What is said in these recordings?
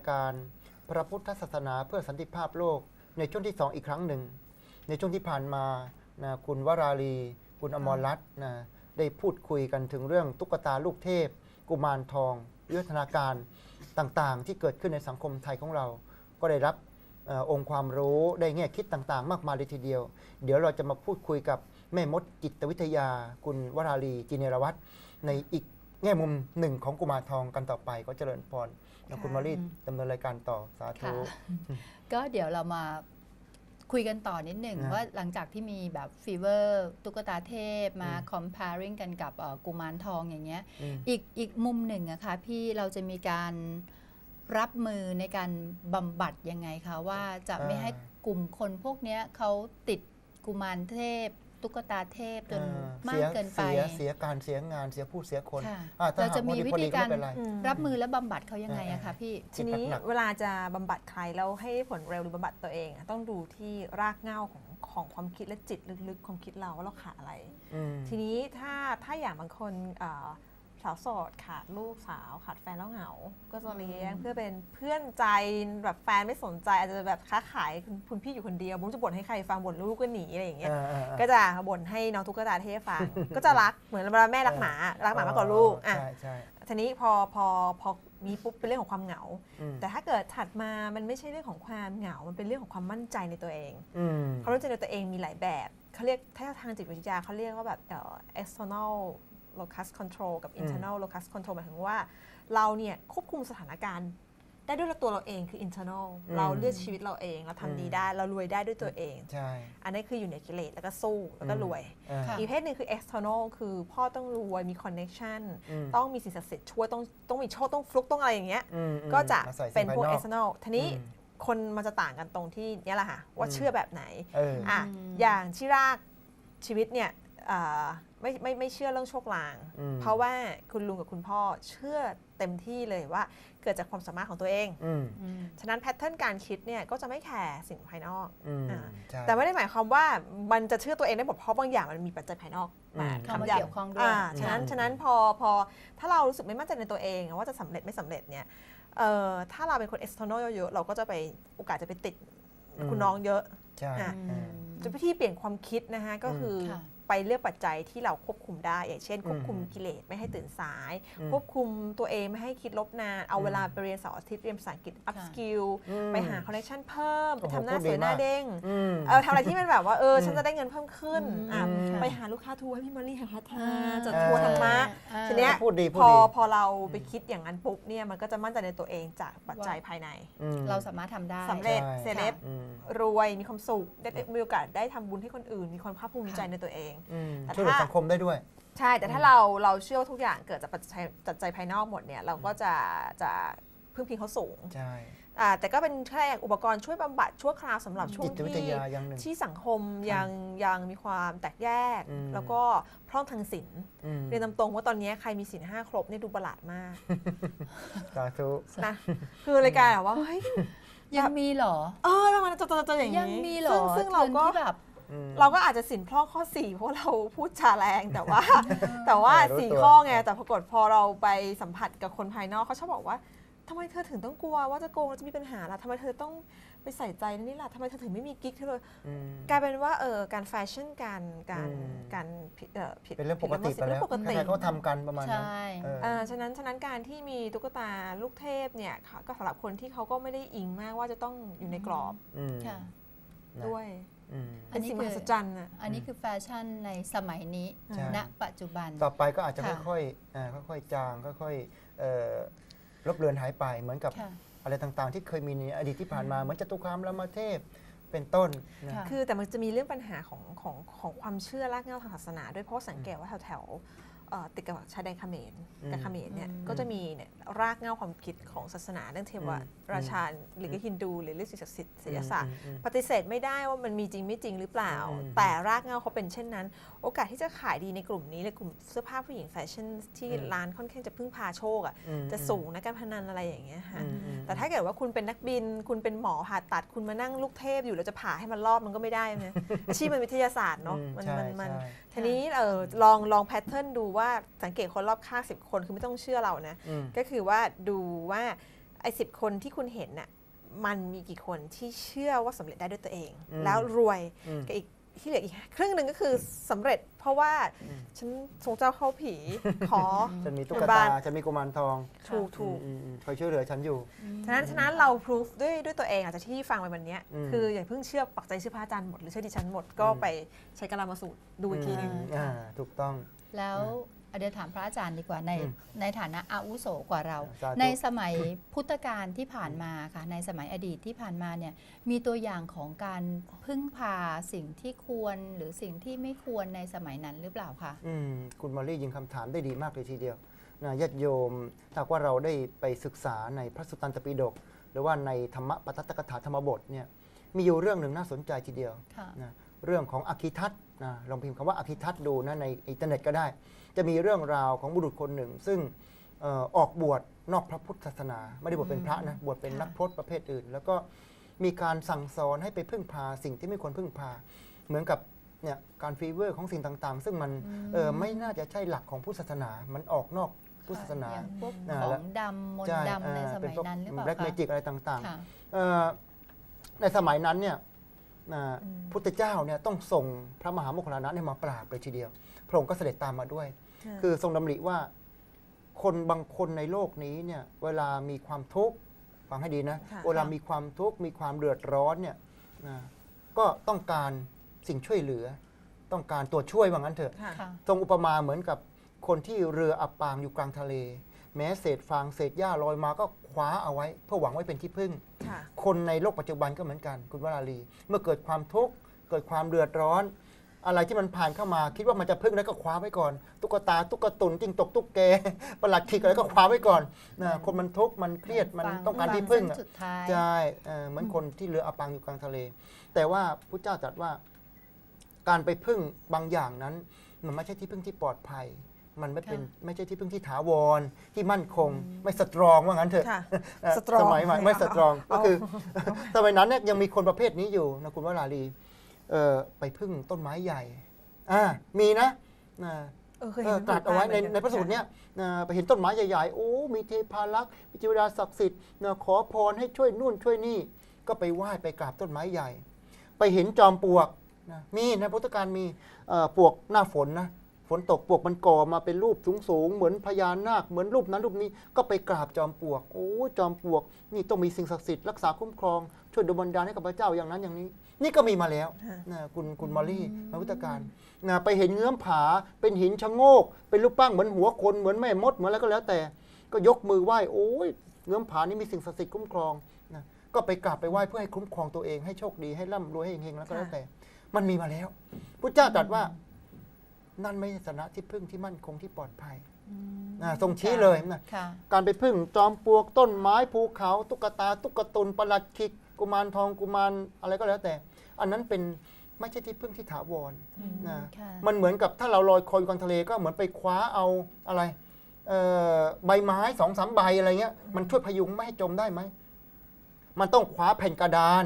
ายการ พระพุทธศาสนาเพื่อสันติภาพโลกในช่วงที่ 2 อีกครั้งหนึ่ง ในช่วงที่ผ่านมานะคุณวราลี คุณอมรรัตน์นะได้พูดคุยกันถึงเรื่องตุ๊กตาลูกเทพ กุมารทองวิวัฒนาการต่างๆ ที่เกิดขึ้นในสังคมไทยของเรา ก็ได้รับอองค์ความรู้ได้แง่คิดต่างๆ มากมายเลยทีเดียว เดี๋ยวเราจะมาพูดคุยกับแม่มดจิตวิทยา คุณวราลีจิเนรวัตรในอีกแง่มุมหนึ่งของกุมารทองกันต่อไปก็เจริญพร นะคุณมารีดำเนินรายการต่อสาธุค่ะก็เดี๋ยวเรามาคุยกันต่อนิดหนึ่งนะว่าหลังจากที่มีแบบฟีเวอร์ตุ๊กตาเทพมาอืม comparing กันกับเอ่อกุมารทองอย่างเงี้ยอืมอีกอีกมุมหนึ่งอะคะพี่เราจะมีการรับมือในการบำบัดยังไงคะว่าจะไม่ให้กลุ่มคนพวกเนี้ยเขาติดกุมารเทพ ตุ๊กตาเทพจนอ่มากเกินไป เสียเสียการเสียงานเสียผู้เสียคนค่ะอ่ถ้เราจะหมีพอดีวิพอธีดีการไม่เป็นไรอืมรับมือและบำบัดเขายังไงอะคะพี่ทีนี้หนักๆเวลาจะบำบัดใครแล้วให้ผลเร็วหรือบำบัดตัวเองอะต้องดูที่รากเหง้าของของความคิดและจิตลึกๆความคิดเราว่าเราขาดอะไรอืมทีนี้ถ้าถ้าอย่างบางคนเอ่อ สาวโสดขาดลูกสาวขาดแฟนแล้วเหงา ก็จะเลี้ยงอืมเพื่อเป็นเพื่อนใจแบบแฟนไม่สนใจ อาจจะแบบค้าขายคุณคุณพี่อยู่คนเดียวบุ้มจะบ่นให้ใครฟังบ่นลูกก็หนีอะไรอย่างเงี้ยอ่าอ่าอ่าก็จะบ่นให้น้องตุ๊กตาเทพฟัง ก็จะรักเหมือนเวลาแม่รักหมารักหมามากกว่าลูกอะใช่ใช่ทีนี้พอพอพอมีปุ๊บเป็นเรื่องของความเหงาอืมแต่ถ้าเกิดถัดมามันไม่ใช่เรื่องของความเหงา มันเป็นเรื่องของความมั่นใจในตัวเองอืมความมั่นใจในตัวเองมีหลายแบบเขาเรียกถ้าทางจิตวิทยาเขาเรียกว่าแบบเอ่อ external locus control กับ internal locus control หมายถึงว่า เราเนี่ยควบคุมสถานการณ์ ได้ด้วยตัวเราเองคือ internal อืมเราเลือกชีวิตเราเองเราทำดีได้เรารวยได้ด้วยตัวเองใช่อันนี้คืออยู่ในกิเลสแล้วก็สู้แล้วก็รวยอ่าค่ะอีกเพศหนึ่งคือ external คือพ่อต้องรวยมี connection อืมต้องมีสิ่งศักดิ์สิทธิ์ช่วยต้องต้องมีโชคต้องฟลุกต้องอะไรอย่างเงี้ยอืมอืมก็จะมาใส่เป็นพวกสิ่งภายนอก external ทีนี้อืมคนมันจะต่างกันตรงที่เนี้ยแหละค่ะว่าอืมเชื่อแบบไหนเอออะอืมอย่างที่รากชีวิตเนี่ยอ่า ไม่ไม่ไม่เชื่อเรื่องโชคลางอืมเพราะว่าคุณลุงกับคุณพ่อเชื่อเต็มที่เลยว่าเกิดจากความสามารถของตัวเองอืมอืมฉะนั้นแพทเทิร์นการคิดเนี่ยก็จะไม่แคร์สิ่งภายนอกอืมอ่าใช่แต่ไม่ได้หมายความว่ามันจะเชื่อตัวเองได้หมดเพราะบางอย่างมันมีปัจจัยภายนอกมาอืมเข้ามาทำอย่างเกี่ยวข้องด้วยอ่าฉะนั้นอืมฉะนั้นพอพอถ้าเรารู้สึกไม่มั่นใจในตัวเองว่าจะสำเร็จไม่สำเร็จเนี่ยเอ่อถ้าเราเป็นคน external เยอะๆเราก็จะไปโอกาสจะไปติดคุณน้องเยอะใช่อะอืมจะวิธีเปลี่ยนความคิดนะคะก็คืออค่ะ ไปเลือกปัจจัยที่เราควบคุมได้ อย่างเช่น ควบคุมอืมกิเลสไม่ให้ตื่นสายอืมควบคุมตัวเองไม่ให้คิดลบนาน เอาอืมเวลาไปเรียนเสาร์อาทิตย์เรียนภาษาอังกฤษ up ค่ะ skill อืมไปหาคอนเนคชันเพิ่ม ไปโอ้โหทำหน้าพูดสดีวยหน้ามากเด้งอืมเออทำอะไรที่มันแบบว่าเอออมฉันจะได้เงินเพิ่มขึ้นอืมอะอืมไปหาลูกค้าทัวร์ให้พี่มารีหาพัฒอ่านาจัดทัวร์ธรรมะอ่าทีเนี้ยพูดดีพูดพอดีพอเราไปคิดอย่างนั้นปุ๊บเนี่ยมันก็จะมั่นใจในตัวเองจากปัจจัยภายในอืมเราสามารถทำได้สำเร็จใช่เซเลบอืมรวยมีความสุขได้ได้มีโอกาสได้ทำบุญให้คนอื่น มีความภาคภูมิใจค่ะในตัวเองอืมแต่ช่วยเหลือถ้าสังคมได้ด้วย ใช่ แต่ถ้าเราเราเชื่อว่าทุกอย่างเกิดจากปัจจัยปัจจัยภายนอกหมดเนี่ยเราก็จะจะพึ่งพิงเขาสูงใช่อ่าแต่ก็เป็นแค่อุปกรณ์ช่วยบำบัดชั่วคราวสำหรับช่วจิงตวิทที่ยาอย่างหนึ่งที่สังคมยังยังมีความแตกแยกอืมแล้วก็พร่องทางศีลอืมเรียนตามตรงว่าตอนนี้ใครมีศีลห้าครบเนี่ยดูประหลาดมากสาธุนะคือรายการแบบว่าเฮ้ยยังมีเหรอเออทำไมจะจะจะอย่างนี้ยังมีเหรอซึ่งซึ่งเราก็คนที่แบบอืม เราก็อาจจะสินพร่องข้อ 4 เพราะเราพูดจาแรงแต่ว่า แต่ว่าเออรู้สี่ตัวข้อไงแต่ปรากฏพอเราไปสัมผัสกับคนภายนอกเขาชอบบอกว่าทำไมเธอถึงต้องกลัวว่าจะโกงแล้วจะมีปัญหาล่ะทำไมเธอต้องไปใส่ใจนี่ล่ะทำไมเธอถึงไม่มีกิ๊กเธอเลยอืมกลายเป็นว่าเออการแฟชั่นการการอืมการผิดเอ่อผิดเป็นเรื่องปกติผิไปดแล้วเรื่องปกติใครๆเขาทำกันประมาณนั้นใช่เอออ่าฉะนั้นฉะนั้นการที่มีตุ๊กตาลูกเทพเนี่ยค่ะก็สำหรับคนที่เขาก็ไม่ได้อิงมากว่าจะต้องอยู่ในกรอบอืมค่ะนะด้วยอืมอั เป็นนนี้สิ่งคืมอหัศจรรย์อะอันนี้คือแฟชั่นในสมัยนี้ใช่ณปัจจุบัน ต่อไปก็อาจจะค่ะค่อยๆอ่าค่อยๆจางค่อยๆเอ่อลบเลือนหายไปเหมือนกับค่ะอะไรต่างๆ ที่เคยมีในอดีตที่ผ่านมาเหมือนจตุคามรามเทพเป็นต้นนะค่ะคือแต่มันจะมีเรื่องปัญหาของของของความเชื่อรากเหง้าทางศาสนาด้วยเพราะสังเกตว่าแถวแถวๆเอ่อ ติดกับชายแดนเขมรอืมกับเขมรเนี่ยอืมก็จะมีเนี่ยรากเหง้าความคิดของศาสนาเรื่องเทวอืมราชาหรือก็ฮินดูหรือเรื่องสิ่งศักดิ์สิทธิ์ศิลศาสตร์อืมอืมปฏิเสธไม่ได้ว่ามันมีจริงไม่จริงหรือเปล่าอืมแต่รากเหง้าเขาเป็นเช่นนั้น โอกาสที่จะขายดีในกลุ่มนี้ในกลุ่มเสื้อผ้าผู้หญิงแฟชั่นที่อืมร้านค่อนข้างจะพึ่งพาโชคอะอืมจะสูงนะการพนันอะไรอย่างเงี้ยค่ะอืมอืมแต่ถ้าเกิดว่าคุณเป็นนักบิน คุณเป็นหมอผ่าตัดคุณมานั่งลูกเทพอยู่แล้วจะผ่าให้มันรอบมันก็ไม่ได้นะอาชีพมันวิทยาศาสตร์เนาะอืมันใช่มันมันใช่ทีนี้เออลองลองแพทเทิร์นดูว่าว่าสังเกตคนรอบข้างสิบคนคือไม่ต้องเชื่อเรานะอืมก็คือว่าดูว่าไอ้สิบคนที่คุณเห็นน่ะมันมีกี่คนที่เชื่อว่าสำเร็จได้ด้วยตัวเองอืมแล้วรวยอืมกับอีกที่เหลืออีกครึ่งหนึ่งก็คือสำเร็จ เพราะว่าอืมฉันทรงเจ้าเข้าผีขอฉันมีตุ๊กเป็นบ้าตานฉันมีกุมารทอง ถูกถูกอืมอืมคอยช่วยเหลือฉันอยู่ ฉะนั้นฉะนั้นเราพิสูจด้วยด้วยตัวเองอาจจะที่ฟังไปวันเนี้ยอืมคืออย่าเพิ่งเชื่อปักใจเชื่อพระอาจารย์หมดหรือเชื่อดิฉันหมดก็อืมไปใช้กลามาสูตรดูอีกทีหนึงอืมอ่าถูกต้อง แล้วเดี๋ยวถามพระอาจารย์ดีกว่าในอืมในฐานะอาวุโสกว่าเราสาธุในสมัยพุทธกาลที่ผ่านมาค่ะในสมัยอดีตที่ผ่านมาเนี่ยมีตัวอย่างของการพึ่งพาสิ่งที่ควรหรือสิ่งที่ไม่ควรในสมัยนั้นหรือเปล่าคะอืมคุณมอลลี่ยิงคำถามได้ดีมากเลยทีเดียวนะญาติโยมถ้าว่าเราได้ไปศึกษาในพระสุตตันตปิฎกหรือว่าในธรรมปตัตตกถาธรรมบทเนี่ยมีอยู่เรื่องหนึ่งน่าสนใจทีเดียวค่ะนะ เรื่องของอคิทัตนะลองพิมพ์คำว่าอคิทัตดูนะในอินเทอร์เน็ตก็ได้ จะมีเรื่องราวของบุรุษคนหนึ่ง ซึ่งเอ่อออกบวชนอกพระพุทธศาสนา ไม่ได้บวชเป็นพระนะบวชเป็นค่ะนักพรตประเภทอื่น แล้วก็มีการสั่งสอนให้ไปพึ่งพาสิ่งที่ไม่ควรพึ่งพา เหมือนกับเนี่ยการฟีเวอร์ของสิ่งต่างๆ ซึ่งมันเออไม่น่าจะใช่หลักของพุทธศาสนา มันออกนอกพุทธศาสนาอย่างพวกอ่าขอแล้วงดำมนใช่ต์ดำในอ่าสเป็มัยพวกนั้นหรือเปล่าแบล็กเมคะจิกอะไรต่างค่ะๆเอ่อในสมัยนั้นเนี่ยนะ พุทธเจ้าเนี่ยต้องส่งพระมหาโมคคัลลานะเนี่ยมาปราบเลยทีเดียว พระองค์ก็เสด็จตามมาด้วย คือทรงดำริว่าคนบางคนในโลกนี้เนี่ยเวลามีความทุกข์ฟังให้ดีนะค่ะเวลามีความทุกข์มีความเดือดร้อนเนี่ยนะก็ต้องการสิ่งช่วยเหลือ ต้องการตัวช่วยว่างั้นเถอะค่ะค่ะทรงอุปมาเหมือนกับคนที่เรืออับปางอยู่กลางทะเล แม้เศษฟางเศษหญ้าลอยมาก็คว้าเอาไว้ เพื่อหวังไว้เป็นที่พึ่ง ค่ะคนในโลกปัจจุบันก็เหมือนกัน คุณวราลี เมื่อเกิดความทุกข์เกิดความเดือดร้อน อะไรที่มันผ่านเข้ามาคิดว่ามันจะพึ่งแล้วก็คว้าไว้ก่อน ตุ๊กตาตุ๊กตุนจิ้งจกตุ๊กแกประหลัดขิกอะไรก็คว้าไว้ก่อนนะคนมันทุกข์มันเครียดมันฟังต้องการที่พึ่งฟัอะเส้นสุดท้าย ใช่เอ่อเหมือนคนที่เรืออับปางอยู่กลางทะเล แต่ว่าพระเจ้าตรัสว่า การไปพึ่งบางอย่างนั้น มันไม่ใช่ที่พึ่งที่ปลอดภัย มันไม่เป็นค่ะไม่ใช่ที่พึ่งที่ถาวรที่มั่นคง ไม่สตรองว่างั้นเถอะค่ะเอ่อ strong สมัยใหม่ไม่สตรองเอาก็คือสมัยนั้นเนี่ยยังมีคนประเภทนี้อยู่นะคุณวราลีเอ่อไปพึ่งต้นไม้ใหญ่อ่ามีนะนะเออเคยเอเห็อนตรัสเอาไว้ในในพระสูตรเนี่เนี่ยยนะไปเห็นต้นไม้ใหญ่ๆ โอ้ มีเทพารักษ์มีเทวดาศักดิ์สิทธิ์นะขอพรให้ช่วยนู่นช่วยนี่ ก็ไปไหว้ไปกราบต้นไม้ใหญ่ ไปเห็นจอมปลวกนะมีในพุทธการมีเอ่อปลวกหน้าฝนนะ ฝนตกปลวกมันก่อมาเป็นรูปสูงๆเหมือนพญานาคเหมือนรูปนั้นรูปนี้ก็ไปกราบจอมปลวก โอ้จอมปลวก นี่ต้องมีสิ่งศักดิ์สิทธิ์รักษาคุ้มครองช่วยดลบันดาลให้กับพระเจ้าอย่างนั้นอย่างนี้ นี่ก็มีมาแล้วค่ะนะคุณคุณมอลลี่ในพุทธการนะไปเห็นเงื้อมผา เป็นหินชะโงก เป็นรูปปั้งเหมือนหัวคนเหมือนแม่มดเหมือนอะไรก็แล้วแต่ ก็ยกมือไหว้โอ้ยเงื้อมผานี่มีสิ่งศักดิ์สิทธิ์คุ้มครองนะก็ไปกราบไปไหว้เพื่อให้คุ้มครองตัวเองให้โชคดีให้ร่ำรวยให้เฮงๆแล้วก็แล้วแต่ มันมีมาแล้วพุทธเจ้าตรัสว่า นั่นไม่ใช่สถานะที่พึ่งที่มั่นคงที่ปลอดภัยนะทรงชี้เลยนะค่ะการไปพึ่งจอมปลวกต้นไม้ภูเขาตุ๊กตา ตุ๊กตุนประหลัดขิกกุมารทองกุมารอะไรก็แล้วแต่ อันนั้นเป็นไม่ใช่ที่พึ่งที่ถาวรนะค่ะมันเหมือนกับถ้าเราลอยคอยอยู่กลางทะเลก็เหมือนไปคว้าเอาอะไรเอ่อใบไม้สองสามใบอะไรเงี้ยมันช่วยพยุงไม่ให้จมได้ไหม มันต้องคว้าแผ่นกระดาน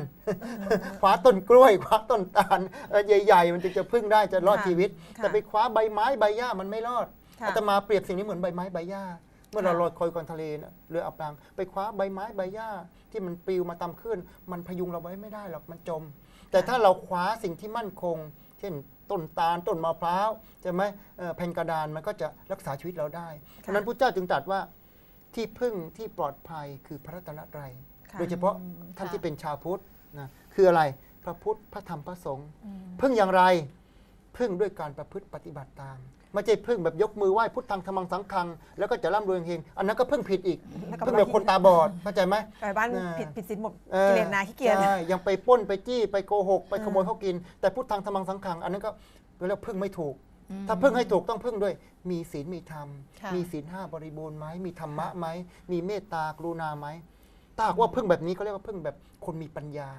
คว้าต้นกล้วย คว้าต้นตาลเอ่อใหญ่ ๆ มันจึงจะพึ่งได้จะรอดค่ะชีวิตค่ะแต่ไปคว้าใบไม้ใบหญ้ามันไม่รอดค่ะอาตมาเปรียบสิ่งนี้เหมือนใบไม้ใบหญ้า เมื่อเราค่ะลอยคอยกลางทะเลนะเรืออับปางไปคว้าใบไม้ใบหญ้าที่มันปลิวมาตามคลื่นมันพยุงเราไว้ไม่ได้หรอกมันจม แต่ถ้าเราคว้าสิ่งที่มั่นคง เช่นต้นตาลต้นมะพร้าวใช่ไหมเอ่อแผ่นกระดานมันก็จะรักษาชีวิตเราได้ฉะนั้นพระเจ้าจึงตรัสว่าที่พึ่งที่ปลอดภัยคือพระรัตนตรัยค่ะ โดยเฉพาะอืมท่านค่ะที่เป็นชาวพุทธนะคืออะไรพระพุทธพระธรรมพระสงฆ์อืมพึ่งอย่างไรพึ่งด้วยการประพฤติปฏิบัติตามไม่ใช่พึ่งแบบยกมือไหว้พุทธังธรรมังสังฆัง แล้วก็จะร่ำรวยเฮงๆอันนั้นก็พึ่งผิดอีกแล้วก็พึ่งแบบคนตาบอดเข้าใจไหมไปบ้านน่ะผิดผิดศีลหมดออกิเลสนาขี้เกียจใช่ยังไปปล้นไปจี้ไปโกหก ไปเออขโมยเขากิน แต่พุทธังธรรมังสังฆัง อันนั้นก็เรียกว่าพึ่งไม่ถูกอืมถ้าพึ่งให้ถูกต้องพึ่งด้วย มีศีลมีธรรมค่ะมีศีลห้าบริบูรณ์ไหมมีธรรมะไหมมีเมตตากรุณาไหม ถ้าหากว่าพึ่งแบบนี้เขาเรียกว่าพึ่งแบบคนมีปัญญา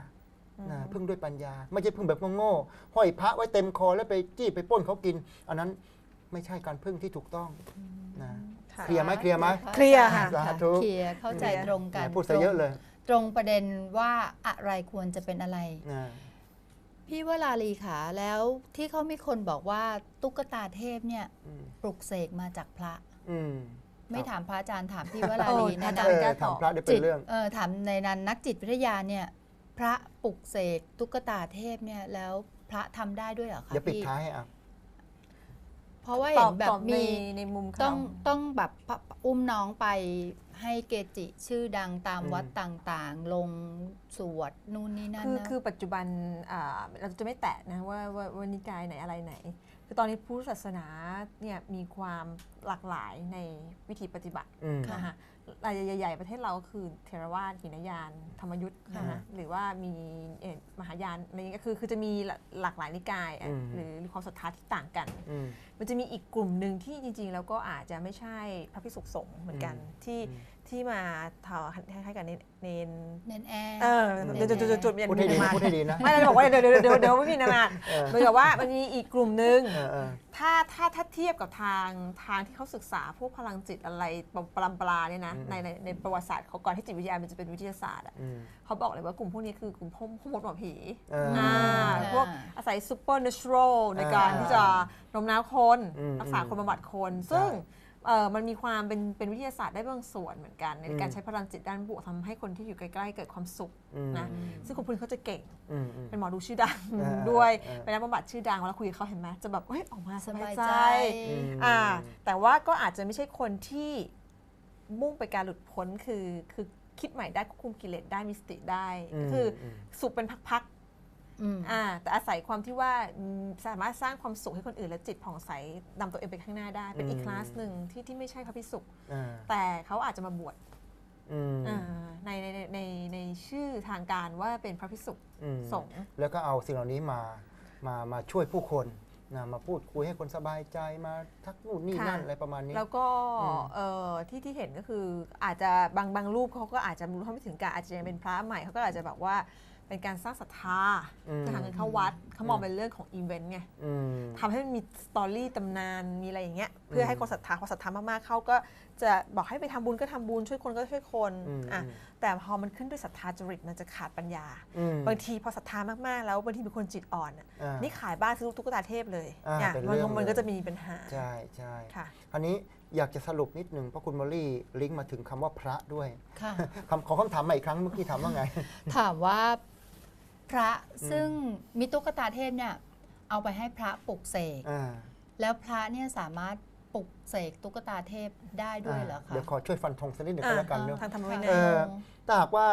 นะพึ่งด้วยปัญญา ไม่ใช่พึ่งแบบโง่ๆห้อยพระไว้เต็มคอแล้วไปจี้ไปปล้นเขากิน อันนั้นไม่ใช่การพึ่งที่ถูกต้องนะค่ะเคลียร์ไหมเคลียร์ไหมเคลียร์ค่ะสาธุเคลียร์เข้าใจตรงกันพูดซะเยอะเลย ตรงประเด็นว่าอะไรควรจะเป็นอะไรนะพี่วราลีค่ะแล้วที่เขามีคนบอกว่าตุ๊กตาเทพเนี่ยอืมปลุกเสกมาจากพระอืม ไม่ครับถามพระอาจารย์ถามพี่วราโอ้ลียในอาจานั้รนย์เอกล้าอตอบทำพระได้เป็จินตเรื่องเออถามในนั้นนักจิตวิทยาเนี่ยพระปลุกเสกตุ๊กตาเทพเนี่ยแล้วพระทำได้ด้วยเหรอคะเดี๋ยวปิดพี่ท้ายให้อะเพราะว่าตเห็อบนแบตบอบในมีในมุมต้ข่าองวต้องแบบพะอุ้มน้องไปให้เกจิชื่อดังตามอืมวัดต่างๆ ลงสวดนู่นนี่นั่นคือนะคือปัจจุบันอ่าเราจะไม่แตะนะว่าว่าว่านิกายไหนอะไรไหน คือตอนนี้พุทธศาสนาเนี่ยมีความหลากหลายในวิธีปฏิบัติอืมค่ะนะคะรายใหญ่ ๆ ประเทศเราก็คือเทรวาสหินยาน ธรรมยุทธ์นะค่ะคะหรือว่ามีเอ่อมหายานอะไรอย่างเงี้ยคือคือจะมีหลากหลายนิกายอะอืมหรือหรือความศรัทธาที่ต่างกัน อืม มันจะมีอีกกลุ่มหนึ่งที่จริงๆ แล้วก็อาจจะไม่ใช่พระภิกษุสงฆ์เหมือนกันอืมที่ อืม ที่มาทำคล้ายๆกับเนนเนนเน้นแอร์เออเนนจุดจุดจุดจุดๆๆๆพูดให้ดีมีนะนาพูดให้ดีนะ ไม่เราจะบอกว่าเดี๋ยวเดี๋ยวเดี๋ยวเดี๋ยวไม่มีนามาเออ เหมือนกับว่ามันมีอีกกลุ่มหนึ่ง เออเออ ถ้าถ้าถ้าเทียบกับทางทางที่เขาศึกษาพวกพลังจิตอะไรปรำปราเนี่ยนะอืม ในในในประวัติศาสตร์เขาก่อนที่จิตวิทยามันจะเป็นวิทยาศาสตร์อะอืม เขาบอกเลยว่ากลุ่มพวกนี้คือกลุ่มพ่อพ่อมดหมอผีเอออ่าอ่าพวกอาศัยซูเปอร์เนเชอรัลในการอ่าที่จะโน้มน้าวคน อืมรักษาคนบำบัดคน ซึ่ง เออมันมีความเป็นเป็นวิทยาศาสตร์ได้บางส่วนเหมือนกัน ในการอืมใช้พลังจิตด้านบวกทำให้คนที่อยู่ใกล้ๆเกิดความสุขอืมนะซึ่งคนพวกนี้เขาจะเก่งอืมอืมเป็นหมอดูชื่อดังเออด้วยเออเป็นนักบำบัดชื่อดังเวลาคุยกับเขาเห็นไหมจะแบบเฮ้ยออกมาสสบาบายยใจใจอืมอ่าแต่ว่าก็อาจจะไม่ใช่คนที่มุ่งไปการหลุดพ้นคือคือคิดใหม่ได้ควบคุมกิเลสได้มีสติได้มคือมสุขเป็นพักอืมๆ อ่าแต่อาศัยความที่ว่าอืมสามารถสร้างความสุขให้คนอื่น และจิตผ่องใสนำตัวเองไปข้างหน้าได้ เป็นอีกอืมคลาสหนึ่งที่ที่ไม่ใช่พระพิสุอ่าแต่เขาอาจจะมาบวชอืมอ่าในในในในในชื่อทางการว่าเป็นพระพิสุอืมสงฆ์แล้วก็เอาสิ่งเหล่านี้มามามาช่วยผู้คนนะมาพูดคุยให้คนสบายใจมาทักนู่นนี่นั่นอะไรประมาณนี้ แล้วก็อืมเอ่อที่ที่เห็นก็คืออาจจะบางบางรูปเขาก็อาจจะรู้เท่าไม่ถึงการอาจจะยังเป็นพระใหม่เขาก็อาจจะแบบว่า เป็นการสร้างศรัทธาอืมเพื่อหาเงินเข้าวัดเขามองเป็นเรื่องของอีเวนต์ไงอืมทำให้มันมีสตอรี่ตำนานมีอะไรอย่างเงี้ยเพื่อให้คนศรัทธาพอศรัทธามากๆเขาก็จะบอกให้ไปทำบุญก็ทำบุญช่วยคนก็ช่วยคนอืมอะอืมแต่พอมันขึ้นด้วยศรัทธาจริตมันจะขาดปัญญาอืมบางทีพอศรัทธามากๆ แล้วบางทีเป็นคนจิตอ่อนอะอ่านี่ขายบ้านซื้อตุ๊กตาเทพเลยอ่าอะเป็นมันเรื่องมันเลยก็จะมีปัญหาใช่ใช่ค่ะคราวนี้อยากจะสรุปนิดหนึ่งเพราะคุณมอลลี่ลิงก์มาถึงคำว่าพระด้วยค่ะคำขอคำถามใหม่อีกครั้งเมื่อกี้ถามว่าไง ถามว่าพ ระซึ่งมีตุ๊กตาเทพเนี่ยเอาไปให้พระปลุกเสกอ่าแล้วพระเนี่ยสามารถปลุกเสกตุ๊กตาเทพได้ด้วยเหรอคะเดี๋ยวขอช่วยฟันธงสักนิดหนึ่งก็แล้วกันเนอะทางธรรมวิค่ะนัเอยอถ้าหากว่า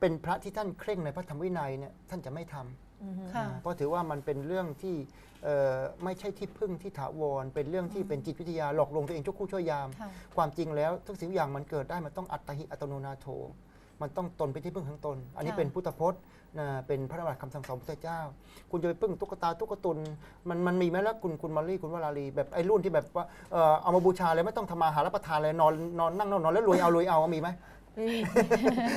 เป็นพระที่ท่านเคร่งในพระธรรมวินัยเนี่ยท่านจะไม่ทำอือฮึค่ะเพราะถือว่ามันเป็นเรื่องที่เอ่อไม่ใช่ที่พึ่งที่ถาวร เป็นเรื่องที่เป็นจิตวิทยาหลอกลวงตัวเองชั่วครู่ชั่วยามค่ะความจริงแล้วทุกสิ่งทุกอย่างมันเกิดได้มันต้องอัตหิอัตโนนาโถ มันต้องตนเป็นที่พึ่งของตน อันนี้ค่ะเป็นพุทธพจน์ นะเป็นพระธรรมคำสั่งสอนพระพุทธเจ้า คุณจะไปพึ่งตุ๊กตาตุ๊กตุนมันมันมีไหมแล้วคุณคุณมารีคุณวราลีแบบไอ้รุ่นที่แบบว่าเอ่อเอามาบูชาเลยไม่ต้องทำมาหารับประทานเลยนอนนอนนั่งนอนนอนแล้วรวยเอารวยเอามีไหมไม่มี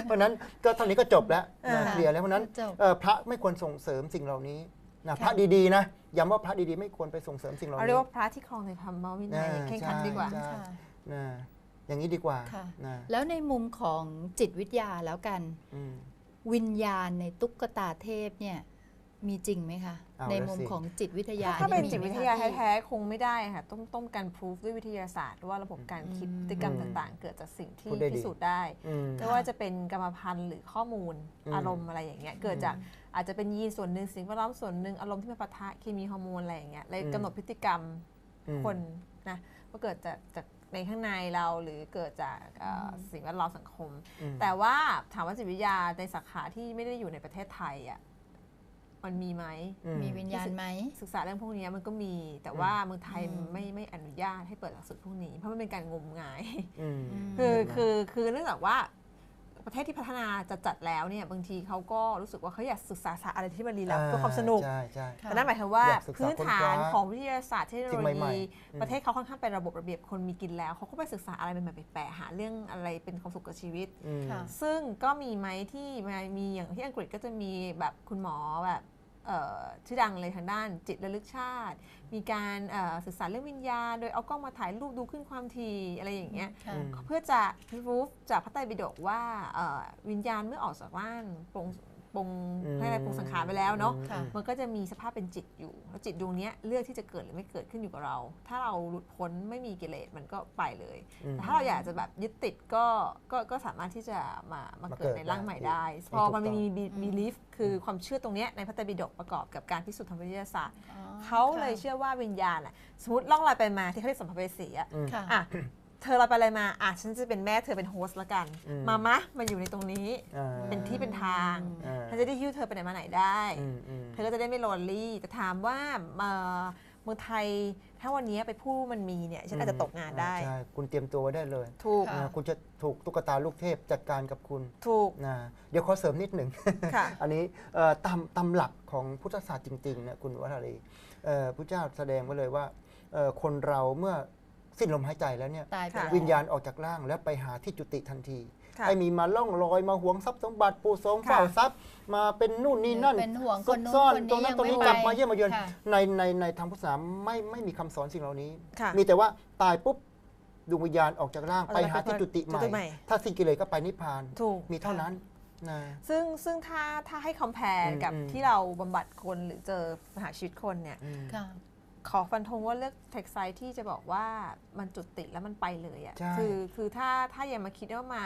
เพราะฉะนั้นก็เท่านี้ก็จบแล้วนะอ่าเคลียร์แล้วเพราะฉะนั้นจบเอ่อพระไม่ควรส่งเสริมสิ่งเหล่านี้นะพระดีๆนะย้ำว่าพระดีๆไม่ควรไปส่งเสริมสิ่งเหล่าเอาเรียนี้กว่าพระที่ครองในธรรมวินัยอ่าเข่งขันใช่ดีกว่าใช่ค่ะนะอย่างนี้ดีกว่าค่ะนะแล้วในมุมของจิตวิทยาแล้วกันอืม วิญญาณในตุ๊กตาเทพเนี่ยมีจริงไหมคะ เอาในแล้วมุมสิ ของจิตวิทยาถ้าเป็นมีจิตไหมวิทคะยาพี่แท้ๆคงไม่ได้ค่ะต้องต้องการพิสูจด้วยวิทยาศาสตร์ว่าระบบการคิดอืมพฤติกรรมต่างๆ เกิดจากสิ่งที่พูดได้ดี พิสูจน์ได้อืม ไม่ว่าจะเป็นกรรมพันธุ์หรือข้อมูลอืม อารมณ์อะไรอย่างเงี้ยเกิดจากอาจจะเป็นยีนส่วนหนึ่งสิ่งแวดล้อมส่วนหนึ่งอารมณ์ที่มาปะทะเคมีฮอร์โมนอะไรอย่างเงี้ยเลยกำหนดพฤติกรรมอืม คนนะว่าเกิดจากจาก ในข้างในเราหรือเกิดจากเอ่ออสิ่งแวดล้อมสังคม อืม แต่ว่าถามว่าจิตวิทยาในสาขาที่ไม่ได้อยู่ในประเทศไทยอะมันมีไหม อืมีวิญญาณไหม ศึกษาเรื่องพวกนี้มันก็มี แต่ว่าเมืองไทยอืมไม่ไม่อนุญาตให้เปิดหลักสูตรพวกนี้ เพราะมันเป็นการงมงาย อืมอืมคือเห็นไหมคือคือเนื่องจากว่า ประเทศที่พัฒนาจะจัดแล้วเนี่ยบางทีเขาก็รู้สึกว่าเขาอยากศึกษาศาสตร์อะไรที่มันลี้ลับเพื่อความสนุก ใช่ใช่ค่ะแต่นั่นหมายความว่าอยากศึกษาพื้นฐานค้นคว้าของวิทยาศาสตร์เทคโนสิ่โลงใหม่ยีๆอืมประเทศเขาค่อนข้างเป็นระบบระเบียบคนมีกินแล้วเขาก็ไปศึกษาอะไรใหม่ๆแปลกๆหาเรื่องอะไรเป็นความสุขกับชีวิตอืมค่ะซึ่งซึ่งก็มีไหมที่มามีอย่างที่อังกฤษก็จะมีแบบคุณหมอแบบเอ่อ ชื่อดังเลยทางด้านจิตระลึกชาติ มีการเอ่อศึกษาเรื่องวิญญาณ โดยเอากล้องมาถ่ายรูปดูขึ้นความถี่อะไรอย่างเงี้ยค่ะอืมเพื่อจะพิรูฟจากพระไตรปิฎกว่าเอ่อวิญญาณเมื่อออกจากร่าง ปรงปรงอืมให้อะไรปรงสังขารไปแล้วเนาะค่ะ มันก็จะมีสภาพเป็นจิตอยู่แล้วจิตดวงเนี้ยเลือกที่จะเกิดหรือไม่เกิดขึ้นอยู่กับเรา ถ้าเราหลุดพ้นไม่มีกิเลสมันก็ไปเลยอืม แต่ถ้าเราอยากจะแบบยึดติดก็ก็ก็สามารถที่จะมามามาเกิดเกิดในร่างใหม่ได้ได้ถูกพอมันถูกต้องมีบีลีฟคือความเชื่อตรงเนี้ยในพระไตรปิฎกประกอบกับการพิสูจน์ทางวิทยาศาสตร์อ๋อเขาเลยค่ะเชื่อว่าวิญญาณอะสมมติล่องลอยไปมาที่เขาเรียกสัมภเวสีอะอืม ค่ะ อะ เธอเราไปอะไรมาอะฉันจะเป็นแม่เธอเป็นโฮสต์ละกัน อืม มามะมาอยู่ในตรงนี้ อ่าเป็นที่เป็นทางอ่าฉันจะได้หิ้วเธอไปไหนมาไหนได้ อืมอืม เธอก็จะได้ไม่โลนลี่ แต่ถามว่าเอ่อเมืองไทยถ้าวันนี้ไปพูดมันมีเนี่ย ฉันอาจจะตกงานได้ ใช่คุณเตรียมตัวไว้ได้เลยถูก ค่ะ นะคุณจะถูกตุ๊กตาลูกเทพจัดการกับคุณถูก นะเดี๋ยวขอเสริมนิดหนึ่ง ค่ะ อันนี้เอ่อตามตามหลักของพุทธศาสตร์จริงๆเนี่ยคุณวัฒรีเอ่อพระเจ้าแสดงไว้เลยว่าเอ่อคนเราเมื่อ สิ้นลมหายใจแล้วเนี่ยตายไปค่ะแล้ว วิญญาณออกจากร่างแล้วไปหาที่จุติทันทีค่ะให้มีมาล่องลอยมาหวงทรัพย์สมบัติ ปูทรงค่ะเฝ้าทรัพย์มาเป็นนู่นนี่นั่นเป็นห่วงซุคกนนู้นซ่อนคนตรงนี้นั้ยันงตรงไม่นี้ไปกลับมาเยี่ยมมาเยือนค่ะ ในในในทางพุทธศาสนาไม่ไม่มีคำสอนสิ่งเหล่านี้ ค่ะมีแต่ว่าตายปุ๊บดวงวิญญาณออกจากร่างเอาไปไปหาที่จุติใหจุติใหม่ม่ ถ้าสิ้นกิเลสก็ไปนิพพาน ถูก มีเท่านั้นนะ ซึ่งซึ่งถ้าถ้าให้คอมเพลอืมกับอืม ที่เราบำบัดคนหรือเจอปัญหาชีวิตคนเนี่ย อืม ค่ะ ขอฟันธงว่าเลือกเทคไซต์ที่จะบอกว่ามันจุดติดแล้วมันไปเลยอะใช่่ะคือคือถ้าถ้าอย่ามาคิดว่ามา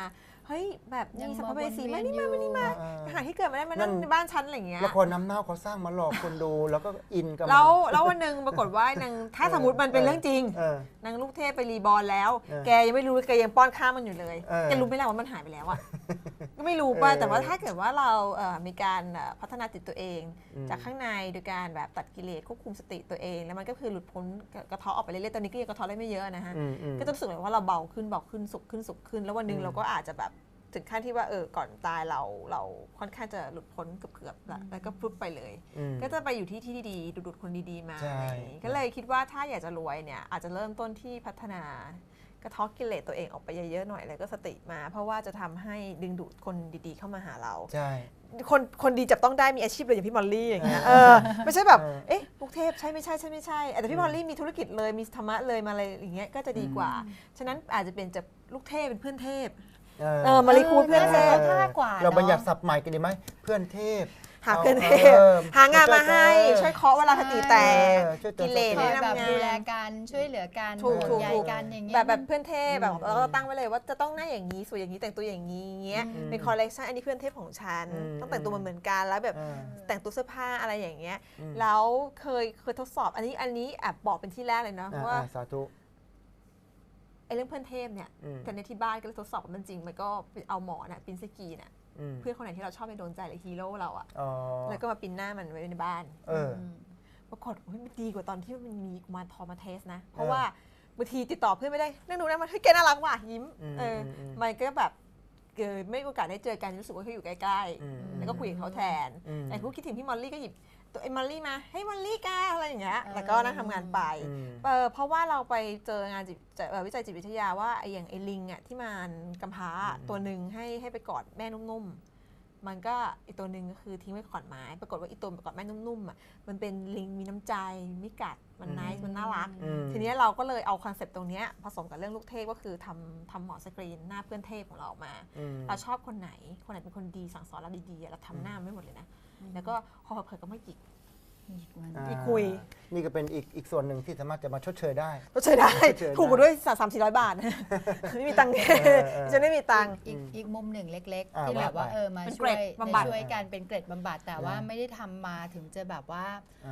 เฮ้ยแบบยังมีสัมมาภเวสีวนเวีไม่ยนนี่มาอยู่ไม่นี่มาเออหาที่เกิดมาได้มานั่งนั่นในบ้านฉันอะไรอย่างเงี้ยละครน้ำเน่าเขาสร้างมาหลอกคนดูแล้วก็อินกับมันแล้วแล้ววันหนึ่งปรากฏว่านางถ้าสมมติมันเป็นเรื่องจริงเออนางลูกเทพไปรีบอลแล้วเออแกยังไม่รู้เลยแกยังป้อนข้าวมันอยู่เลยเออแกรู้ไหมล่ะว่ามันหายไปแล้วอะก็ไม่รู้ป่ะเออแต่ว่าถ้าเกิดว่าเราเอ่อมีการเอ่อพัฒนาจิตตัวเองอืมจากข้างในโดยการแบบตัดกิเลสควบคุมสติตัวเอง แล้วมันก็คือหลุดพ้นกระเทาะออกไปเรื่อยๆตอนนี้ก็ยังกระเทาะได้ไม่เยอะนะฮะอืมอืมก็จะรู้สึกแบบว่าเราเบาขึ้นเบาขึ้นสุขขึ้นสุขขึ้น แล้ววันหนึ่งอืมเราก็อาจจะแบบ ถึงขั้นที่ว่าเออก่อนตายเราเราค่อนข้างจะหลุดพ้นเกือบๆละแล้วก็พลุบไปเลย อืม ก็จะไปอยู่ที่ที่ดีๆ ดูดๆคนดีๆมาใช่ อะไรอย่างงี้ก็เลยคิดว่าถ้าอยากจะรวยเนี่ยอาจจะเริ่มต้นที่พัฒนากระเทาะกิเลสตัวเองออกไปเยอะๆหน่อยแล้วก็สติมา เพราะว่าจะทำให้ดึงดูดคนดีๆเข้ามาหาเรา ใช่ คนคนดีจับต้องได้มีอาชีพเลยอย่างพี่มอลลี่อย่างเงี้ยเออไม่ใช่แบบเออเอ๊ะลูกเทพใช่ไม่ใช่ใช่ไม่ใช่แต่พี่มอลลี่มีธุรกิจเลยมีธรรมะเลยมาอะไรอย่างเงี้ยก็จะดีกว่า ฉะนั้นอาจจะเป็นจากลูกเทพเป็นเพื่อนเทพ เออมาริคูดเพื่อนเทพ ท่ากว่าเราเนอะบัญญัติศัพท์ใหม่กันดีไหมเพื่อนเทพ หาเพื่อนเทพออหางานมาให้เออช่วยเคาะเวลาสติแตกเออช่วยเตือนกิเลสคอยแนะแบบนำงานดูแลกันช่วยเหลือกันถูกห่วงใยถูก กันอย่างเงี้ย แบบแบบเพื่อนเทพแบบอืมแล้วก็ตั้งไว้เลยว่าจะต้องหน้าอย่างนี้สวยอย่างนี้แต่งตัวอย่างนี้อย่างเงี้ยอืมเป็นคอลเลกชันอันนี้เพื่อนเทพของฉัน อืม ต้องแต่งตัวมาเหมือนกันแล้วแบบ เออ แต่งตัวเสื้อผ้าอะไรอย่างเงี้ย อืม แล้วเคยเคยทดสอบอันนี้อันนี้แอบบอกเป็นที่แรกเลยเนาะอ่าว่า อ่าสาธุ ไอ้เรื่องเพื่อนเทพเนี่ยอืม แต่ในที่บ้านก็เลยทดสอบว่ามันจริง มันก็ไปเอาหมอน่ะปินสกีน่ะอืมเพื่อนคนไหนที่เราชอบไปโดนใจหรือฮีโร่เราอะอ๋อแล้วก็มาปินหน้ามันไว้ในบ้าน เออ ปรากฏว่ามันดีกว่าตอนที่มันมีกุมารทองมาเทสนะ เพเอราะอว่าบางทีติดต่อเพื่อนไม่ได้นั่งดูนะมันเฮ้ยแกน่ารักว่ะยิ้มอืมเอออมอืม มันก็แบบเกิดไม่มีโอกาสได้เจอกันรู้สึกว่าเขาอยู่ใกล้อืม ๆ แล้วก็คุยกับเขาแทนอืม แต่กูคิดถึงพี่มอลลี่ก็หยิบ ตัวไอ้มอลลี่มาให้มอลลี่กาอะไรอย่างเงี้ยเออแล้วก็นั่งทำงานไปอืม เออเพราะว่าเราไปเจองานจิตเอ่อวิจัยจิตวิทยาว่าไอ้อย่างไอ้ลิงอะที่มันกำพร้าอืม ตัวหนึ่งให้ให้ไปกอดแม่นุ่มๆ มันก็อีกตัวหนึ่งก็คือทิ้งไว้ขอนไม้ ปรากฏว่าอีตัวกอดแม่นุ่มๆอะมันเป็นลิงมีน้ำใจไม่กัดมันน i มันน่ารัก อืม ทีเนี้ยเราก็เลยเอาคอนเซปต์ตรงเนี้ยผสมกับเรื่องลูกเทพก็คือทำทำหมอสกรีนหน้าเพื่อนเทพของเราออกมา อืม เราชอบคนไหน คนไหนเป็นคนดีสั่งสอนเราดีๆอะเราทำหน้าไม่หมดเลยนะ แล้วก็พอเผลอๆก็ไม่จิกอีกมันอ่าอีกคุย นี่ก็เป็นอีกอีกส่วนหนึ่งที่สามารถจะมาชดเชยได้ ก็ใช้ได้เฉยๆถูกกว่าด้วยสามสี่ร้อยบาท ไม่มีตังค์เออเออจะไม่มีตังค์ อีกอีกมุมหนึ่งเล็ก อ่าๆ ที่แบบว่าว่าไปเออมาเป็นช่วยเกร็ดบำบัดช่วยกันเป็นเกร็ดบำบัดแต่ว่านะไม่ได้ทำมาถึงจะแบบว่า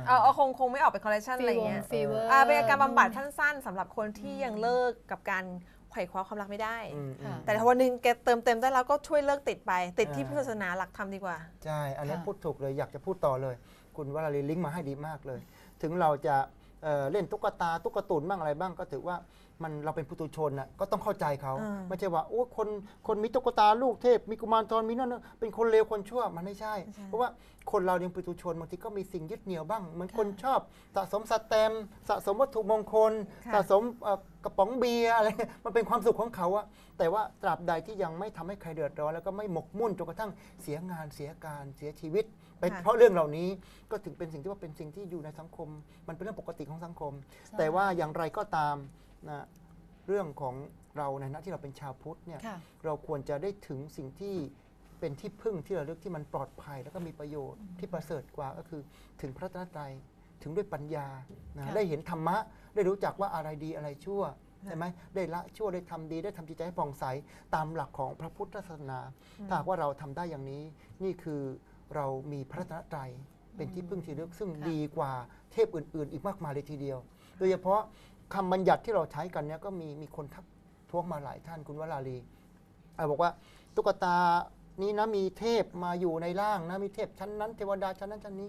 เอาเอาคงคงไม่ออกเป็นคอลเลคชันอะไรฟีวเงี้ย ฟีเวอร์ อ่าเป็นการบำบัดสั้นๆสำหรับคนที่ยังเลิกกับการ ไขว่คว้าความรักไม่ได้อืมอืมแต่ถ้าวันหนึ่งแกเติมเต็มได้แล้วก็ช่วยเลิกติดไป ติดที่อ่าพุทธศาสนาหลักธรรมดีกว่า ใช่ อันนี้ค่ะ พูดถูกเลยอยากจะพูดต่อเลย คุณวราลีลิงก์มาให้ดีมากเลย ถึงเราจะเอ่อเล่นตุ๊กตาตุ๊กตุนบ้างอะไรบ้างก็ถือว่า มันเราเป็นปุถุชนน่ะก็ต้องเข้าใจเขาอ่า ไม่ใช่ว่าโอ้คนคนมีตุ๊กตาลูกเทพ มีกุมารทองมีนั่นนะเป็นคนเลวคนชั่วมันไม่ใช่ไม่ใช่เพราะว่าคนเรายังปุถุชนบางทีก็มีสิ่งยึดเหนี่ยวบ้างเหมือนคนชอบสะสมสแตมป์สะสมวัตถุมงคล ค่ะ สะสมเอ่อกระป๋องเบียร์อะไร มันเป็นความสุขของเขาอะแต่ว่าตราบใดที่ยังไม่ทำให้ใครเดือดร้อนแล้วก็ไม่หมกมุ่นจนกระทั่งเสียงานเสียการเสียชีวิตไปค่ะ เพราะเรื่องเหล่านี้ก็ถึงเป็นสิ่งที่ว่าเป็นสิ่งที่อยู่ในสังคม มันเป็นเรื่องปกติของสังคม แต่ว่าอย่างไรก็ตาม นะเรื่องของเราในฐานะที่เราเป็นชาวพุทธเนี่ยค่ะ เราควรจะได้ถึงสิ่งที่เป็นที่พึ่งที่ระลึกที่มันปลอดภัย แล้วก็มีประโยชน์ที่ประเสริฐกว่าก็คือถึงพระรัตนตรัยถึงด้วยปัญญานะค่ะได้เห็นธรรมะ ได้รู้จักว่าอะไรดีอะไรชั่วใช่ไหมได้ละชั่วได้ทำดีได้ทำจิตใจให้ผ่องใสตามหลักของพระพุทธศาสนาถ้าหากว่าเราทำได้อย่างนี้ นี่คือเรามีพระรัตนตรัยเป็นที่พึ่งที่ระลึกซึ่งค่ะ ดีกว่าเทพอื่น ๆ อีกมากมายเลยทีเดียว โดยเฉพาะ คำบัญญัติที่เราใช้กันเนี่ยก็มีมีคนทักท้วงมาหลายท่านคุณวราลีอะบอกว่าตุ๊กตานี้นะมีเทพมาอยู่ในร่างนะมีเทพชั้นนั้นเทวดาชั้นนั้นชั้นนี้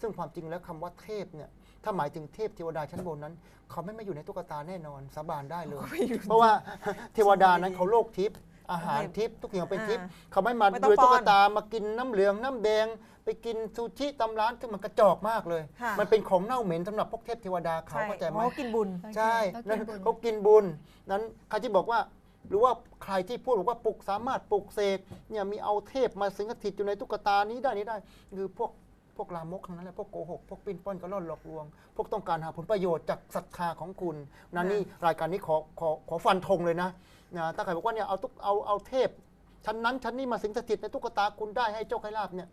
ซึ่งความจริงแล้วคำว่าเทพเนี่ยถ้าหมายถึงเทพเทวดาชั้นบนนั้น เขาไม่มาอยู่ในตุ๊กตาแน่นอนสาบานได้เลยไม่อยู่เพราะว่าเทวดานั้นเขาโลกทิพย์ อาหารทิพย์ทุกอย่างเป็นทิพย์อ่าเขาไม่มาไม่ต้องด้วยตุ๊กป้อนตามากินน้ำเหลืองน้ำแดง ไปกินซูชิตำร้านซึ่งมันกระจอกมากเลยค่ะมันเป็นของเน่าเหม็นสำหรับพวกเทพเทวดาเขาเข้าใจไหมเพราะกินบุญใช่ต้องนั่นกินบุญเขากินบุญนั้นใครที่บอกว่าหรือว่าใครที่พูดบอกว่าปลุกสามารถปลุกเสกเนี่ยมีเอาเทพมาสิงสถิตอยู่ในตุ๊กตานี้ได้นี้ได้ คือพวกพวกลามกทั้งนั้นแหละพวกโกหกพวกปิ้นป้อนกระล่อนหลอกลวง พวกต้องการหาผลประโยชน์จากศรัทธาของคุณนะนี่รายการนี้ขอขอขอฟันธงเลยนะ นะถ้าใครบอกว่าเนี่ยเอาตุ๊กเอาเอาเทพชั้นนั้นชั้นนี้มาสิงสถิตในตุ๊กตาคุณได้ให้โชคให้ลาบเนี่ย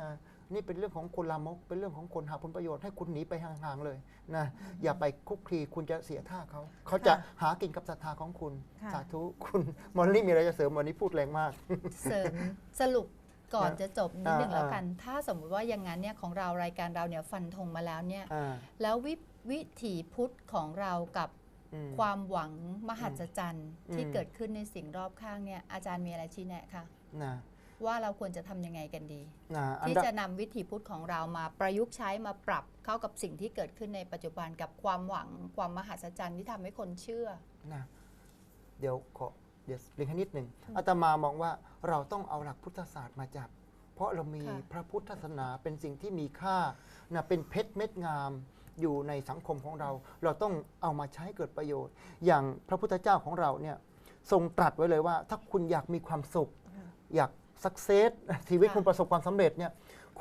นะนี่เป็นเรื่องของคนลามก เป็นเรื่องของคนหาผลประโยชน์ให้คุณหนีไปห่างๆเลยนะอย่าไปคุกคีคุณจะเสียท่าเขาเขาจะค่ะหากินกับศรัทธาของคุณค่ะสาธุคุณมอลลี่มีอะไรจะเสริมวันนี้พูดแรงมากเสริมสรุปก่อนนะจะจบนิดหนึ่งอ่าแล้วกัน ถ้าสมมุติว่าอย่างนั้นเนี่ยของเรารายการเราเนี่ยฟันธงมาแล้วเนี่ยอ่าแล้ววิวิถีพุทธของเรากับอืม ความหวังมหัศจรรย์อืมที่เกิดขึ้นในสิ่งรอบข้างเนี่ยอาจารย์มีอะไรชี้แนะคะนะว่าเราควรจะทำยังไงกันดีนะอันที่ดับจะนำวิถีพุทธของเรามาประยุกต์ใช้มาปรับเข้ากับสิ่งที่เกิดขึ้นในปัจจุบันกับความหวังความมหัศจรรย์ที่ทำให้คนเชื่อนะเดี๋ยวขอเดี๋ยวเรียนแค่นิดหนึ่งอาตมามองว่าเราต้องเอาหลักพุทธศาสตร์มาจับ เพราะเรามีค่ะพระพุทธศาสนาเป็นสิ่งที่มีค่านะเป็นเพชรเม็ดงาม อยู่ในสังคมของเรา เราต้องเอามาใช้เกิดประโยชน์ อย่างพระพุทธเจ้าของเราเนี่ยทรงตรัสไว้เลยว่า ถ้าคุณอยากมีความสุข อยากสักเซสชีวิตค่ะคุณประสบความสำเร็จเนี่ย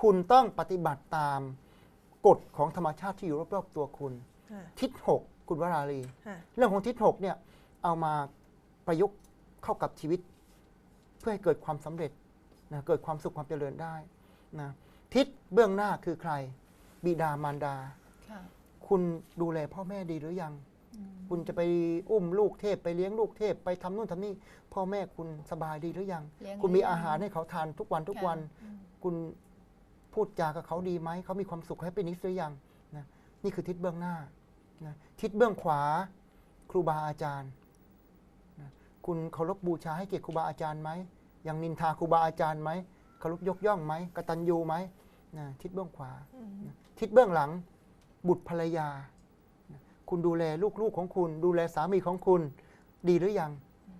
คุณต้องปฏิบัติตามกฎของธรรมชาติที่อยู่รอบๆตัวคุณค่ะทิศหกคุณวราลีค่ะเรื่องของทิศหกเนี่ยเอามาประยุกต์เข้ากับชีวิต เพื่อให้เกิดความสำเร็จนะเกิดความสุขความเจริญได้นะทิศเบื้องหน้าคือใคร บิดามารดา ค่ะคุณดูแลพ่อแม่ดีหรือยังอืมคุณจะไปอุ้มลูกเทพไปเลี้ยงลูกเทพไปทำนู่นทำนี่พ่อแม่คุณสบายดีหรือยังเลี้ยงคุณมีเลี้ยงอาหารให้เขาทานทุกวันทุกวันอืมคุณพูดจากับเขาดีไหมเขามีความสุขให้เป็นนิสหรือยังนะนี่คือทิศเบื้องหน้านะทิศเบื้องขวาครูบาอาจารย์นะคุณเคารพบูชาให้เกียรติครูบาอาจารย์ไหมยังนินทาครูบาอาจารย์ไหมเคารพยกย่องไหมกตัญญูไหมนะทิศเบื้องขวาอืมนะทิศเบื้องหลัง บุตรภรรยานะคุณดูแลลูกๆของคุณ ดูแลสามีของคุณดีหรือยัง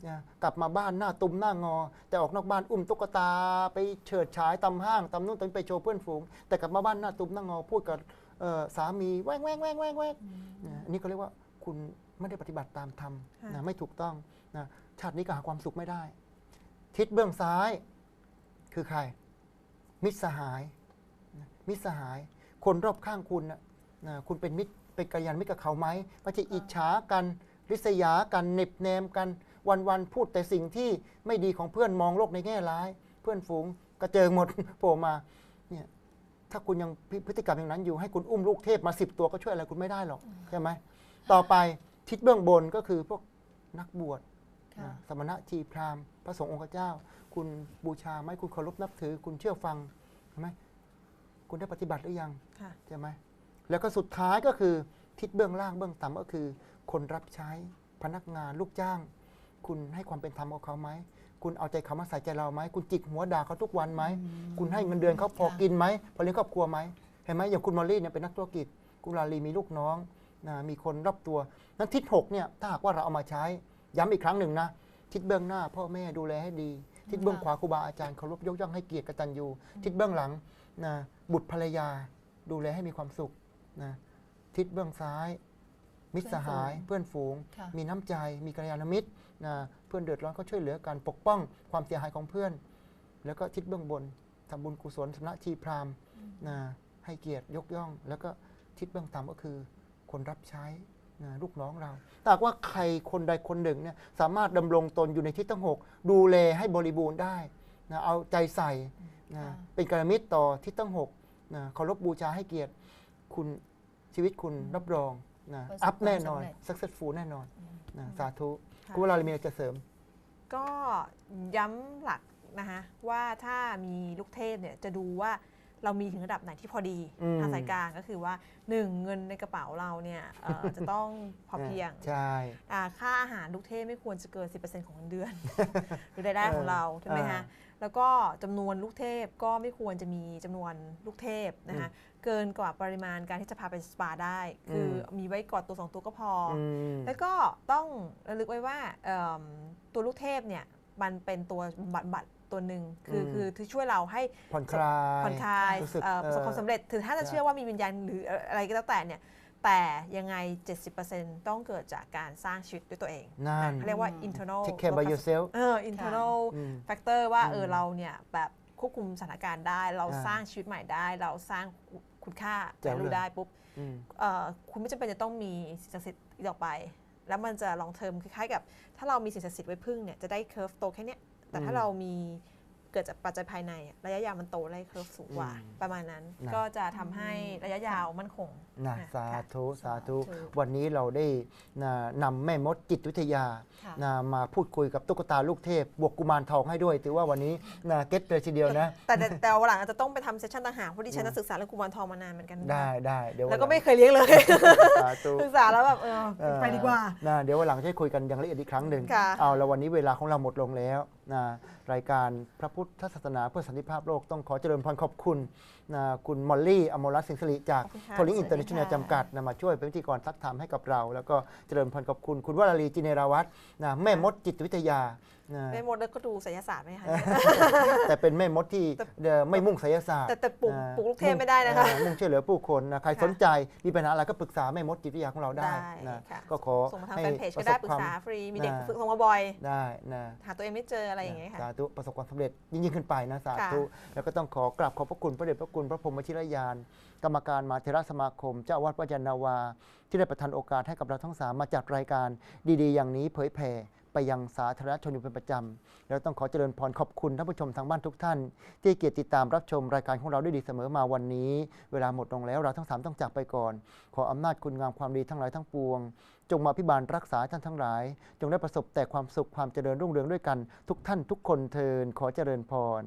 นะกลับมาบ้านหน้าตุ้มหน้างอ แต่ออกนอกบ้านอุ้มตุ๊กตา ไปเฉิดฉายตำห้างตำนู่นตำนี่ไปโชว์เพื่อนฝูง แต่กลับมาบ้านหน้าตุ้มหน้างอ พูดกับเอ่อสามีแว่งแว่งแว่งแว่งแว่งนะอันนี้ก็เรียกว่าคุณไม่ได้ปฏิบัติตามธรรมค่ะนะไม่ถูกต้องนะชาตินี้ก็หาความสุขไม่ได้ ทิศเบื้องซ้ายคือใคร มิตรสหายนะมิตรสหาย คนรอบข้างคุณนะ นะคุณเป็นมิตรเป็นกัลยาณมิตรกับเขาไหมไม่ใช่อิจฉากันริษยากันเหน็บแนมกันวันๆพูดแต่สิ่งที่ไม่ดีของเพื่อนมองโลกในแง่ร้าย เพื่อนฝูงกระเจิงหมดโผล่มาเนี่ยถ้าคุณยังพพฤติกรรมอย่างนั้นอยู่ให้คุณอุ้มลูกเทพมาสิบตัวก็ช่วยอะไรคุณไม่ได้หรอกใช่ไหมต่อไปทิศเบื้องบนก็คือพวกนักบวชค่ะนะสมณะชีพราหมณ์พระสงฆ์องค์เจ้า คุณบูชาไหมคุณเคารพนับถือ คุณเชื่อฟังใช่ไหมคุณได้ปฏิบัติหรือยังค่ะใช่ไหม แล้วก็สุดท้ายก็คือทิศเบื้องล่างเบื้องต่ำก็คือ คนรับใช้พนักงานลูกจ้าง คุณให้ความเป็นธรรมกับเขาไหมคุณเอาใจเขามาใส่ใจเราไหมคุณจิกหัวด่าเขาทุกวันไหมอืมคุณให้เงินเดือนเขาพอค่ะกินไหมพอเลี้ยงครอบครัวไหมเห็นไหมอย่างคุณมอลลี่เนี่ยเป็นนักธุรกิจคุณลาลีมีลูกน้องนะมีคนรอบตัวนั้นทิศหกเนี่ยถ้าหากว่าเราเอามาใช้ ย้ำอีกครั้งหนึ่งนะทิศเบื้องหน้า พ่อแม่ดูแลให้ดี ทิศเบื้องขวาครูบาอาจารย์เคารพยกย่องให้เกียรติกตัญญูทิศเบื้องหลังนะบุตรภรรยาดูแลให้มีความสุข นะทิศเบื้องซ้าย มิตรสหายเพื่อนฝูง ค่ะมีน้ำใจ มีกัลยาณมิตรนะเพื่อนเดือดร้อนก็ช่วยเหลือกันปกป้องความเสียหายของเพื่อน แล้วก็ทิศเบื้องบนทำบุญกุศลสำนักชีพราหมณ์นะให้เกียรติยกย่อง แล้วก็ทิศเบื้องต่ำก็คือ คนรับใช้นะลูกน้องเราแต่หากว่าใครคนใดคนหนึ่งเนี่ยสามารถดำรงตนอยู่ในทิศทั้งหกดูแลให้บริบูรณ์ได้นะเอาใจใส่นะค่ะ เป็นการมิตรต่อที่ตั้งหกนะเคารพบูชาให้เกียรติ คุณ ชีวิตคุณรับรองนะประสบอัพแน่นอน ความสำเร็จ successful แน่นอนนะสาธุค่ะ คุณเวลามีอะไรจะเสริม ก็ย้ำหลักนะคะว่าถ้ามีลูกเทพเนี่ยจะดูว่า เรามีถึงระดับไหนที่พอดีอืมทางสายกลางก็คือว่าหนึ่งเงินในกระเป๋าเราเนี่ยเอ่อจะต้องพอเพียงใช่อ่าค่าอาหารลูกเทพไม่ควรจะเกิน 10%ของเงินเดือน หรือรายได้ของเราใช่ไหมอ่าคะแล้วก็จำนวนลูกเทพก็ไม่ควรจะมีจำนวนลูกเทพนะคะเกินกว่าปริมาณการที่จะพาไปสปาได้ คืออมีไว้กอดตัวสองตัวก็พอออืมแล้วก็ต้องระลึกไว้ว่าเอิ่มตัวลูกเทพเนี่ยมันเป็นตัวบำบัดบั ตรตัวหนึ่งคืออืมคือที่ช่วยเราให้ผ่อนคลายผ่อนคลายรู้สึกเอ่อประสบเอ่อความสำเร็จถึงถ้าจะใช่เชื่อว่ามีวิญญาณหรืออะไรก็แล้วแต่เนี่ยแต่ยังไง 70%ต้องเกิดจากการสร้างชีวิตด้วยตัวเองนั่นเขาเรียกว่า internal take care by locus- yourself เออ internal อืม factor ว่าเอออืมเราเนี่ยแบบควบคุมสถานการณ์ได้ เราอ่าสร้างชีวิตใหม่ได้ เราสร้างคุณค่าแจ๋วรู้เลยได้ปุ๊บอืมเอ่อคุณไม่จำเป็นจะต้องมีสิ่งศักดิ์สิทธิ์อีกต่อไป แล้วมันจะลองเทอมคล้ายๆกับ ถ้าเรามีสิ่งศักดิ์สิทธิ์ไว้พึ่งเนี่ยจะได้เคอร์ฟโตแค่เนี้ย แต่ถ้าอืมเรามีเกิดจากปัจจัยภายในอะระยะยาวมันโตได้เคอร์ฟสูงกว่าอืมประมาณนั้นนะ ก็จะทำให้ระยะยาวมั่นคงนะค่ะสาธุสาธุ สาธุวันนี้เราได้นะนำแม่มดจิตวิทยาค่ะ นะมาพูดคุยกับตุ๊กตาลูกเทพ บวกกุมารทองให้ด้วย ถือว่าวันนี้นะเก็ตเลยทีเดียวนะ แต่แต่แต่วันหลังอาจจะต้องไปทำเซสชั่นต่างหากเพราะดิฉันนักศึกษาเรื่องกุมารทองมานานเหมือนกันได้ได้เดี๋ยวแล้วก็นหไม่เคยเลี้ยงเลย สาธุศึกษาแล้วแบบเออ เอ่อไปดีกว่า นะเดี๋ยววันหลังจะคุยกันอย่างละเอียดอีกครั้งหนึ่งค่ะ เอาแล้ววันนี้เวลาของเราหมดลงแล้ว นะรายการพระพุทธศาสนาเพื่อสันติภาพโลกต้องขอเจริญพรขอบคุณ นะคุณมอลลี่อมรรัตน์สิงห์สิริจากขอบคุณค่ะโทลิงอินเตอร์เนชั่นแนลสวัสดีค่ะจำกัดนะมาช่วยเป็นพิธีกรซักถามให้กับเรา แล้วก็เจริญพรขอบคุณ คุณวราลีจิเนราวัฒน์นะแม่มดจิตวิทยานะแม่มดแล้วก็ดูศิลศาสตร์ไหมคะ แต่เป็นแม่มดที่เอ่อไม่มุ่งไสยศาสตร์แต่แต่ปลูกอ่าปลูกลูกเทพไม่ได้นะคะเอ่อมุ่งช่วยเหลือผู้คนนะใครค่ะสนใจมีปัญหาอะไรก็ปรึกษาแม่มดจิตวิทยาของเราได้ได้นะค่ะก็ขอส่งมาทางให้แฟนเพจปก็ระสได้บปรึควากมษาฟรีมีเด็กอ่าฝึกส่งมาบ่อยได้นะหาตัวเองไม่เจออะไรอย่างเงี้ยค่ะสาธุประสบความสำเร็จยิ่งยิ่งขึ้นไปนะสาธุค่ะแล้วก็ต้องขอกราบขอบพระคุณพระเดชพระคุณคุณพระพรหมชิรยาน กรรมการมาเทรสมาคม เจ้าวาดวัดยนาวา ที่ได้ประทานโอกาสให้กับเราทั้งสามมาจัดรายการดีๆ อย่างนี้เผยแผ่ไปยังสาธารณชนอยู่เป็นประจำ แล้วต้องขอเจริญพรขอบคุณท่านผู้ชมทางบ้านทุกท่าน ที่เกียรติติดตามรับชมรายการของเราได้ดีเสมอมาวันนี้ เวลาหมดลงแล้วเราทั้งสามต้องจากไปก่อน ขออำนาจคุณงามความดีทั้งหลายทั้งปวง จงมาพิบาลรักษาท่านทั้งหลาย จงได้ประสบแต่ความสุขความเจริญรุ่งเรืองด้วยกัน ทุกท่านทุกคนเทินขอเจริญพร